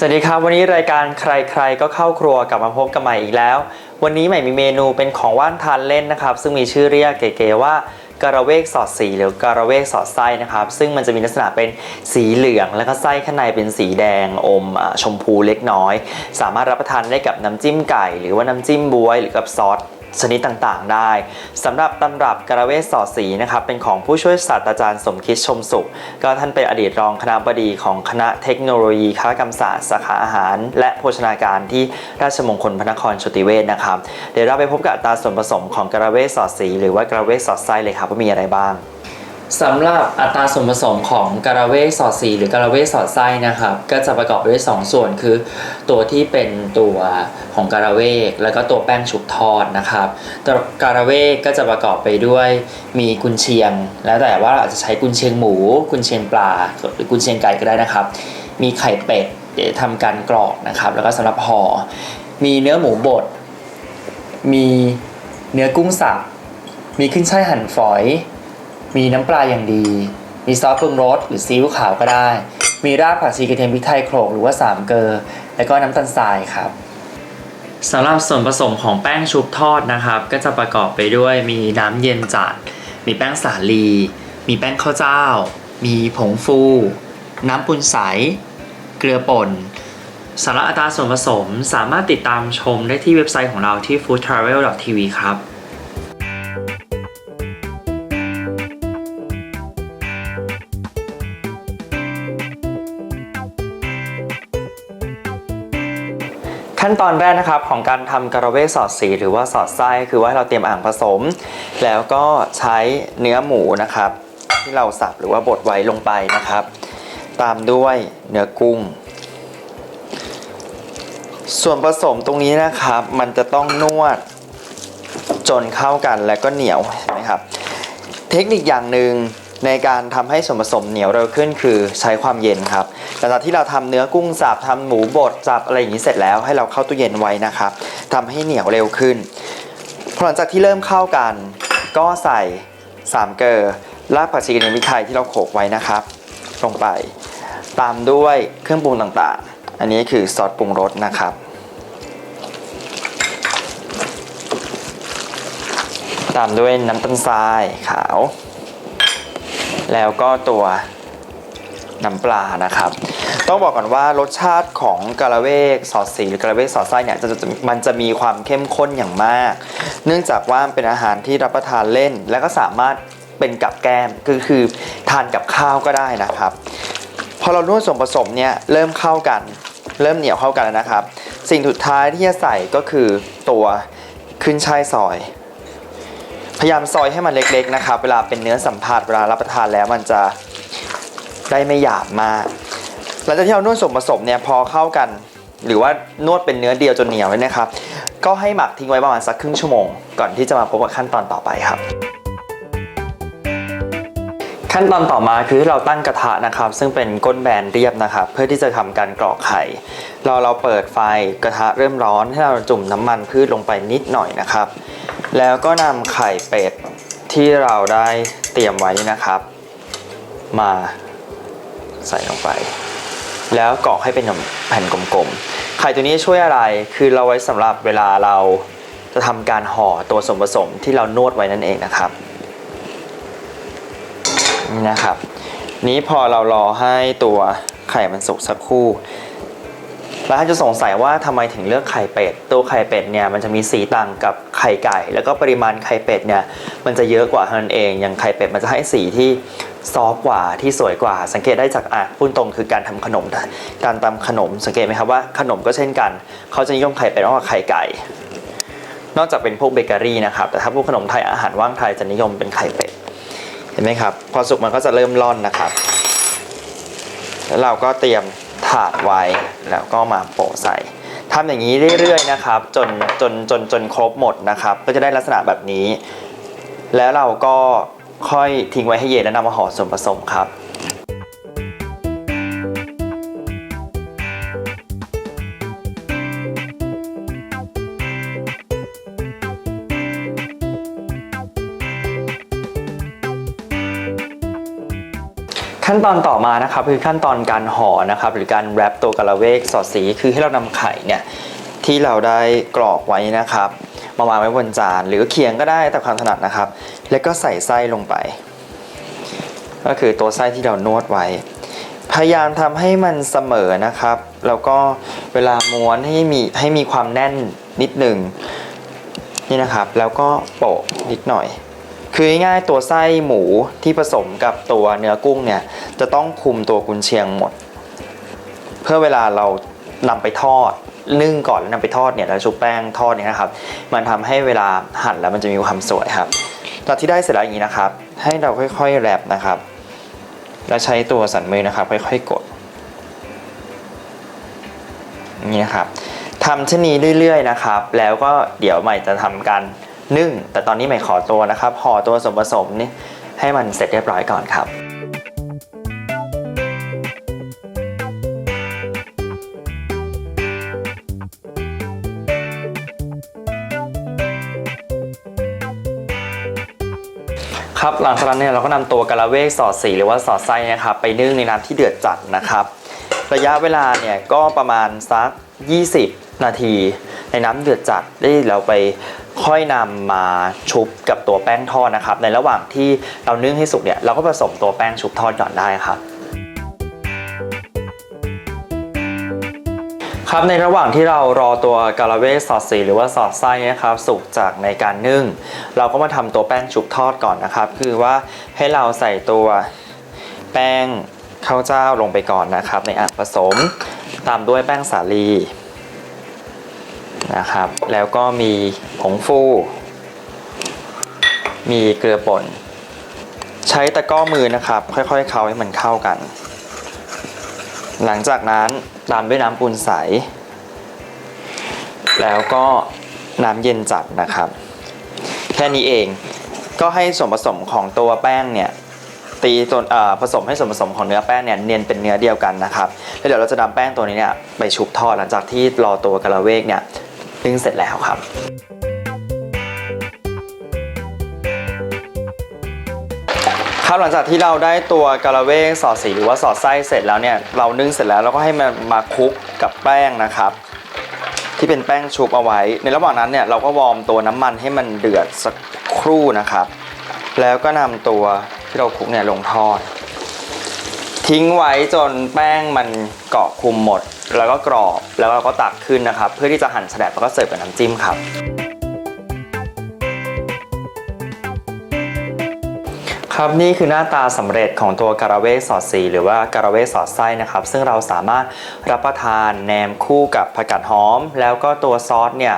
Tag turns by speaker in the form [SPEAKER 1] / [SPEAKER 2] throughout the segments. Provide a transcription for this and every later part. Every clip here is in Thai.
[SPEAKER 1] สวัสดีครับ วันนี้รายการใครๆก็เข้าครัวกลับมาพบกันใหม่อีกแล้ว วันนี้ใหม่มีเมนูเป็นของว่านทานเล่นนะครับ ซึ่งมีชื่อเรียกเก๋ๆว่าการะเวกสอดสีหรือการะเวกสอดไส้นะครับ ซึ่งมันจะมีลักษณะเป็นสีเหลืองแล้วก็ไส้ข้างในเป็นสีแดงอมชมพูเล็กน้อย สามารถรับประทานได้กับน้ำจิ้มไก่ หรือว่าน้ำจิ้มบวยหรือกับซอส ชนิดต่างๆ ได้สำหรับตำรับกระเวสสอดสีนะครับเป็นของผู้ช่วยศาสตราจารย์สมคิดชมสุข ก็ท่านเป็นอดีตรองคณะบดีของคณะเทคโนโลยีคณะกรรมศาสตร์สาขาอาหาร และโภชนาการที่ราชมงคลพระนครชุติเวศนะครับ เดี๋ยวเราไปพบกับอัตาส่วนผสมของกระเวสสอดสี หรือว่ากระเวสสอดไส้เลยครับว่ามีอะไรบ้าง สำหรับอัตราส่วนผสมของกะระเวกสอดสีหรือกะระเวกสอดไส้นะครับ ก็จะประกอบไปด้วย 2 ส่วนคือ ตัวที่เป็นตัวของกะระเวกแล้วก็ตัวแป้งฉุบทอดนะครับตัวกะระเวกก็จะประกอบไปด้วยมีกุนเชียง แล้วแต่ว่าเราอาจจะใช้กุนเชียงหมู กุนเชียงปลาหรือกุนเชียงไก่ก็ได้นะครับ มีไข่เป็ดเดี๋ยวทำการกรอกนะครับ แล้วก็สำหรับห่อมีเนื้อหมูบดมีเนื้อกุ้งสับมีขึ้นช่ายหั่นฝอย มีน้ำปลาอย่างดี มีซอสปรุงรสหรือซีอิ๊วขาวก็ได้ มีรากผักชีกระเทียมพริกไทยโขลกหรือว่าสามเกลอแล้วก็น้ำตาลทรายครับสำหรับส่วนผสมของแป้งชุบทอดนะครับ ก็จะประกอบไปด้วยมีน้ำเย็นจัด มีแป้งสาลี มีแป้งข้าวเจ้า มีผงฟู น้ำปุนใส เกลือป่นสาระอัตราส่วนผสมสามารถติดตามชมได้ที่เว็บไซต์ของเราที่ foodtravel.tv ครับ ขั้นตอนแรกนะครับของการทำกระเวกสอดสีหรือว่าสอดไส้คือว่าเราเตรียมอ่างผสม แล้วก็ใช้เนื้อหมูนะครับ ที่เราสับหรือว่าบดไว้ลงไปนะครับ ตามด้วยเนื้อกุ้ง ส่วนผสมตรงนี้นะครับ มันจะต้องนวดจนเข้ากันและก็เหนียวนไหมครับ เทคนิคอย่างหนึ่ง ในการทำให้ส่วนผสมเหนียวเร็วขึ้นคือใช้ความเย็นครับหลังจากที่เราทำเนื้อกุ้งสับทำหมูบดสับอะไรอย่างนี้เสร็จแล้วให้เราเข้าตู้เย็นไว้นะครับทำให้เหนียวเร็วขึ้นพอหลังจากที่เริ่มเข้ากัน ก็ใส่สามเกลอรากผักชีกระเทียมพริกไทยที่เราโขลกไว้นะครับ ลงไป ตามด้วยเครื่องปรุงต่างๆ อันนี้คือซอสปรุงรสนะครับ ตามด้วยน้ำตาลทรายขาว แล้วก็ตัวน้ำปลานะครับ ต้องบอกก่อนว่ารสชาติของกะละเวกสอดสีหรือกะละเวกสอดไส้เนี่ยจะมันจะมีความเข้มข้นอย่างมาก เนื่องจากว่าเป็นอาหารที่รับประทานเล่น และก็สามารถเป็นกับแก้มคือคือทานกับข้าวก็ได้นะครับ พอเรานวดส่วนผสมเนี่ยเริ่มเข้ากัน เริ่มเหนียวเข้ากันแล้วนะครับ สิ่งสุดท้ายที่จะใส่ก็คือตัวขึ้นช่ายซอย พยายามซอยให้มันเล็กๆนะครับ เวลาเป็นเนื้อสัมผัสเวลารับประทานแล้วมันจะได้ไม่หยาบมากหลังจากที่เรานวดส่วนผสมเนี่ยพอเข้ากัน หรือว่านวดเป็นเนื้อเดียวจนเหนียวเลยนะครับ ก็ให้หมักทิ้งไว้ประมาณสักครึ่งชั่วโมง ก่อนที่จะมาพบกับขั้นตอนต่อไปครับ ขั้นตอนต่อมาคือเราตั้งกระทะนะครับ ซึ่งเป็นก้นแบนเรียบนะครับ เพื่อที่จะทำการกรอกไข่เราเราเปิดไฟกระทะเริ่มร้อนให้เราจุ่มน้ำมันพืชลงไปนิดหน่อยนะครับ แล้วก็นำไข่เป็ดที่เราได้เตรียมไว้นะครับ มาใส่ลงไป แล้วกรอกให้เป็นแผ่นกลมๆ ไข่ตัวนี้ช่วยอะไรคือเราไว้สำหรับเวลาเราจะทำการห่อตัวส่วนผสมที่เรานวดไว้นั่นเองนะครับนี่นะครับ นี้พอเรารอให้ตัวไข่มันสุกสักครู่ แล้วท่านจะสงสัยว่าทำไมถึงเลือกไข่เป็ด ตัวไข่เป็ดเนี่ยมันจะมีสีต่างกับไข่ไก่ แล้วก็ปริมาณไข่เป็ดเนี่ยมันจะเยอะกว่าเท่านั้นเอง อย่างไข่เป็ดมันจะให้สีที่ซอฟกว่าที่สวยกว่า สังเกตได้จากอะพูดตรงคือการทำขนม การตำขนม สังเกตไหมครับว่าขนมก็เช่นกัน เขาจะนิยมไข่เป็ดมากกว่าไข่ไก่ นอกจากเป็นพวกเบเกอรี่นะครับ แต่ถ้าพวกขนมไทยอาหารว่างไทยจะนิยมเป็นไข่เป็ด เห็นไหมครับ พอสุกมันก็จะเริ่มร่อนนะครับ แล้วเราก็เตรียม ถาดไว้แล้วก็มาโปะใส่ทำอย่างนี้เรื่อยๆนะครับจนจนจนจนครบหมดนะครับ ก็จะได้ลักษณะแบบนี้ แล้วเราก็ค่อยทิ้งไว้ให้เย็นแล้วนำมาห่อส่วนผสมครับ ขั้นตอนต่อมานะครับคือขั้นตอนการห่อนะครับหรือการแรปตัวกะละเวกสอดสีคือให้เรานำไข่เนี่ยที่เราได้กรอกไว้นะครับมาวางไว้บนจาน หรือเคียงก็ได้แต่ความถนัดนะครับ แล้วก็ใส่ไส้ลงไป ก็คือตัวไส้ที่เรานวดไว้ พยายามทำให้มันเสมอนะครับ แล้วก็เวลาม้วนให้มีให้มีความแน่นนิดหนึ่งนี่นะครับ แล้วก็โปะนิดหน่อย คือง่ายๆตัวไส้หมูที่ผสมกับตัวเนื้อกุ้งเนี่ยจะต้องคุมตัวกุนเชียงหมด เพื่อเวลาเรานำไปทอดนึ่งก่อนแล้วนำไปทอดเนี่ยแล้วชุบแป้งทอดเนี่ยนะครับ มันทำให้เวลาหั่นแล้วมันจะมีความสวยครับตอนที่ได้เสร็จแล้วอย่างนี้นะครับ ให้เราค่อยๆแรปนะครับ แล้วใช้ตัวสันมือนะครับ ค่อยๆกดนี่นะครับทำเช่นนี้เรื่อยๆนะครับ แล้วก็เดี๋ยวใหม่จะทำการ นึ่ง แต่ตอนนี้ใหม่ขอตัวนะครับห่อตัวส่วนผสมนี่ให้มันเสร็จเรียบร้อยก่อนครับครับหลังจากนั้นเนี่ยเราก็นำตัวกะละเวกสอดสีหรือว่าสอดไส้นะครับไปนึ่งในน้ำที่เดือดจัดนะครับ ระยะเวลาเนี่ยก็ประมาณสัก 20 นาที ในน้ำเดือดจัดได้เราไป ค่อยนำมาชุบกับตัวแป้งทอดนะครับ ในระหว่างที่เรานึ่งให้สุกเนี่ยเราก็ผสมตัวแป้งชุบทอดก่อนได้ครับครับในระหว่างที่เรารอตัวกาลาเวสสอดสีหรือว่าสอดไส้นะครับสุกจากในการนึ่ง เราก็มาทำตัวแป้งชุบทอดก่อนนะครับ คือว่าให้เราใส่ตัวแป้งข้าวเจ้าลงไปก่อนนะครับ ในอ่างผสม ตามด้วยแป้งสาลี นะครับ แล้วก็มีผงฟู มีเกลือป่น ใช้ตะก้อมือนะครับ ค่อยๆ เคล้าให้มันเข้ากัน หลังจากนั้นตามด้วยน้ำปูนใส แล้วก็น้ำเย็นจัดนะครับ แค่นี้เองก็ให้ส่วนผสมของตัวแป้งเนี่ยตีตัวเอ่อผสมให้ส่วนผสมของเนื้อแป้งเนี่ยเนียนเป็นเนื้อเดียวกันนะครับแล้วเดี๋ยวเราจะนำแป้งตัวนี้เนี่ยไปชุบทอดหลังจากที่รอตัวกะละเวกเนี่ย นึ่งเสร็จแล้วครับครับหลังจากที่เราได้ตัวกะละเวกสอดสีหรือว่าสอดไส้เสร็จแล้วเนี่ยเรานึ่งเสร็จแล้วเราก็ให้มันมาคลุกกับแป้งนะครับ ที่เป็นแป้งชุบเอาไว้ ในระหว่างนั้นเนี่ยเราก็วอร์มตัวน้ำมันให้มันเดือดสักครู่นะครับ แล้วก็นำตัวที่เราคลุกเนี่ยลงทอด ทิ้งไว้จนแป้งมันเกาะคลุมหมด แล้วก็กรอบแล้วเราก็ตักขึ้นนะครับ เพื่อที่จะหั่นแฉลบแล้วก็เสิร์ฟกับน้ำจิ้มครับ ครับนี่คือหน้าตาสำเร็จของตัวการาเวสสอดสีหรือว่าการาเวสสอดไส้นะครับ ซึ่งเราสามารถรับประทานแหนมคู่กับผักกาดหอม แล้วก็ตัวซอสเนี่ย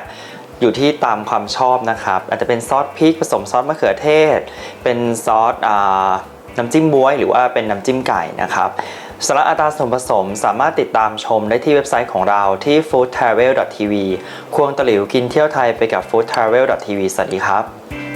[SPEAKER 1] อยู่ที่ตามความชอบนะครับ อาจจะเป็นซอสพริกผสมซอสมะเขือเทศ เป็นซอสอน้ำจิ้มบ๊วย หรือว่าเป็นน้ำจิ้มไก่นะครับ สาระอัตราส่วนผสมสามารถติดตามชมได้ที่เว็บไซต์ของเราที่ foodtravel.tv ควงตะหลิวกินเที่ยวไทยไปกับ foodtravel.tv สวัสดีครับ